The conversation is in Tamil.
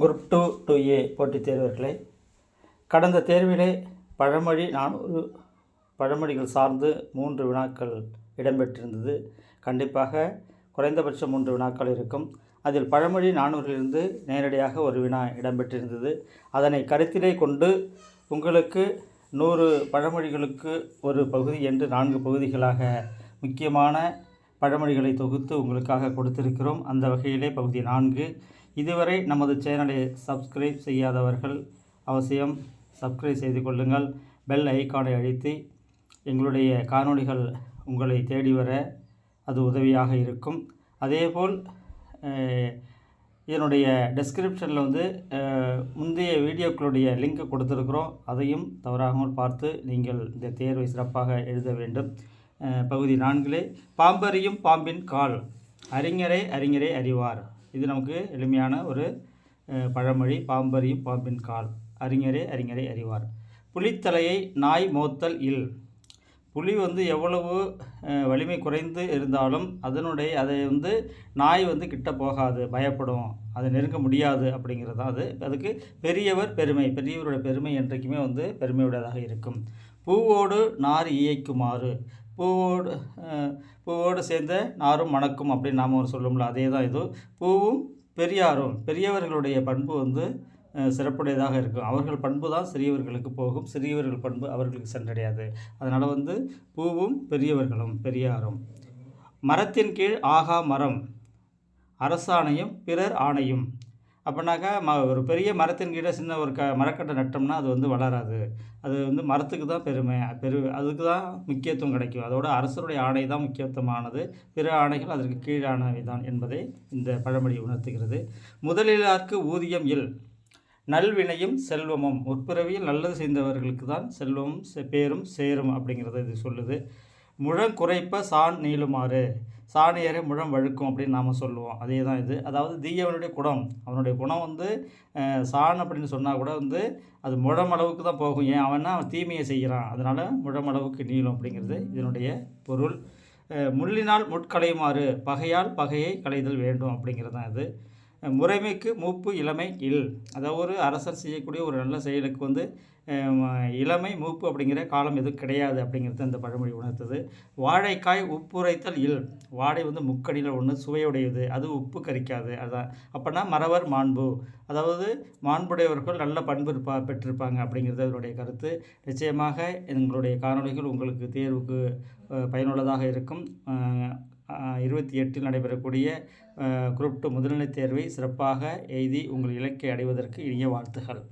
குரூப் டூ டூ ஏ போட்டித் தேர்வர்களே கடந்த தேர்விலே பழமொழி நானூறு பழமொழிகள் சார்ந்து மூன்று வினாக்கள் இடம்பெற்றிருந்தது. கண்டிப்பாக குறைந்தபட்சம் மூன்று வினாக்கள் இருக்கும். அதில் பழமொழி நானூறிலிருந்து நேரடியாக ஒரு வினா இடம்பெற்றிருந்தது. அதனை கருத்திலே கொண்டு உங்களுக்கு நூறு பழமொழிகளுக்கு ஒரு பகுதி என்று நான்கு பகுதிகளாக முக்கியமான பழமொழிகளை தொகுத்து உங்களுக்காக கொடுத்திருக்கிறோம். அந்த வகையிலே பகுதி நான்கு. இதுவரை நமது சேனலை சப்ஸ்கிரைப் செய்யாதவர்கள் அவசியம் சப்ஸ்கிரைப் செய்து கொள்ளுங்கள். பெல் ஐக்கானை அழித்து எங்களுடைய காணொளிகள் உங்களை தேடி வர அது உதவியாக இருக்கும். அதேபோல் இதனுடைய டெஸ்கிரிப்ஷனில் வந்து முந்தைய வீடியோக்களுடைய லிங்க் கொடுத்துருக்குறோம். அதையும் தவறாமல் பார்த்து நீங்கள் இந்த தேர்வை சிறப்பாக எழுத வேண்டும். பகுதி நான்கிலே பாம்பறியும் பாம்பின் கால். அறிஞரை அறிஞரை அறிவார். இது நமக்கு எளிமையான ஒரு பழமொழி. பாம்பறியும் பாம்பின் கால். அறிஞரே அறிஞரே அறிவார். புலித்தலையை நாய் மோத்தல் இல். புலி வந்து எவ்வளவு வலிமை குறைந்து இருந்தாலும் அதனுடைய அதை வந்து நாய் வந்து கிட்ட போகாது பயப்படும். அதை நெருங்க முடியாது அப்படிங்கிறது தான் அது. அதுக்கு பெரியவர் பெருமை. பெரியவரோட பெருமை என்றைக்குமே வந்து பெருமையுடையதாக இருக்கும். பூவோடு நார் இயக்குமாறு. பூவோடு பூவோடு சேர்ந்த நாரும் மணக்கும் அப்படின்னு நாம் ஒரு சொல்லும்ல அதே தான் இது. பூவும் பெரியாரும் பெரியவர்களுடைய பண்பு வந்து சிறப்புடையதாக இருக்கும். அவர்கள் பண்பு தான் சிறியவர்களுக்கு போகும். சிறியவர்கள் பண்பு அவர்களுக்கு சென்றடையாது. அதனால் வந்து பூவும் பெரியவர்களும் பெரியாரும். மரத்தின் கீழ் ஆகா மரம் அரசாணையும் பிறர் ஆணையும். அப்படின்னாக்கா ம ஒரு பெரிய மரத்தின் கீழே சின்ன ஒரு க மரக்கட்டை நட்டோம்னா அது வந்து வளராது. அது வந்து மரத்துக்கு தான் பெருமை. பெரு அதுக்கு தான் முக்கியத்துவம் கிடைக்கும். அதோட அரசருடைய ஆணை தான் முக்கியத்துவமானது. பிற ஆணைகள் அதற்கு கீழானவை தான் என்பதை இந்த பழமொழி உணர்த்துகிறது. முதலிலார்க்கு ஊதியம் இல். நல்வினையும் செல்வமும். உட்பிறவியில் நல்லது செய்தவர்களுக்கு தான் செல்வமும் செ- பேரும் சேரும் அப்படிங்கிறத இது சொல்லுது. முழம் குறைப்ப சான் நீளுமாறு. சாணியரை முழம் வழுக்கும் அப்படின்னு நாம் சொல்லுவோம். அதே தான் இது. அதாவது தீயவனுடைய குணம். அவனுடைய குணம் வந்து சாண் அப்படின்னு சொன்னால் கூட வந்து அது முழம் அளவுக்கு தான் போகும். ஏன்? அவன்னா அவன் தீமையை செய்கிறான். அதனால் முழம் அளவுக்கு நீளும் அப்படிங்கிறது இதனுடைய பொருள். முள்ளினால் முட்களையுமாறு பகையால் பகையை களைதல் வேண்டும் அப்படிங்கிறது தான் இது. முறைமைக்கு மூப்பு இளமை இல். அதாவது ஒரு அரசர் செய்யக்கூடிய ஒரு நல்ல செயலுக்கு வந்து இளமை மூப்பு அப்படிங்கிற காலம் எதுவும் கிடையாது அப்படிங்கிறது அந்த பழமொழி உணர்த்துது. வாழைக்காய் உப்புரைத்தல் இல். வாழை வந்து முக்கடியில் ஒன்று சுவையுடையது. அது உப்பு கரிக்காது. அதான். அப்படின்னா மறவர் மாண்பு. அதாவது மாண்புடையவர்கள் நல்ல பண்பு இருப்பா பெற்றிருப்பாங்க அப்படிங்கிறது அவருடைய கருத்து. நிச்சயமாக எங்களுடைய காணொளிகள் உங்களுக்கு தேர்வுக்கு பயனுள்ளதாக இருக்கும். இருபத்தி எட்டில் நடைபெறக்கூடிய குரூப் டூ முதல்நிலை தேர்வை சிறப்பாக எழுதி உங்கள் இலக்கை அடைவதற்கு இனிய வாழ்த்துகள்.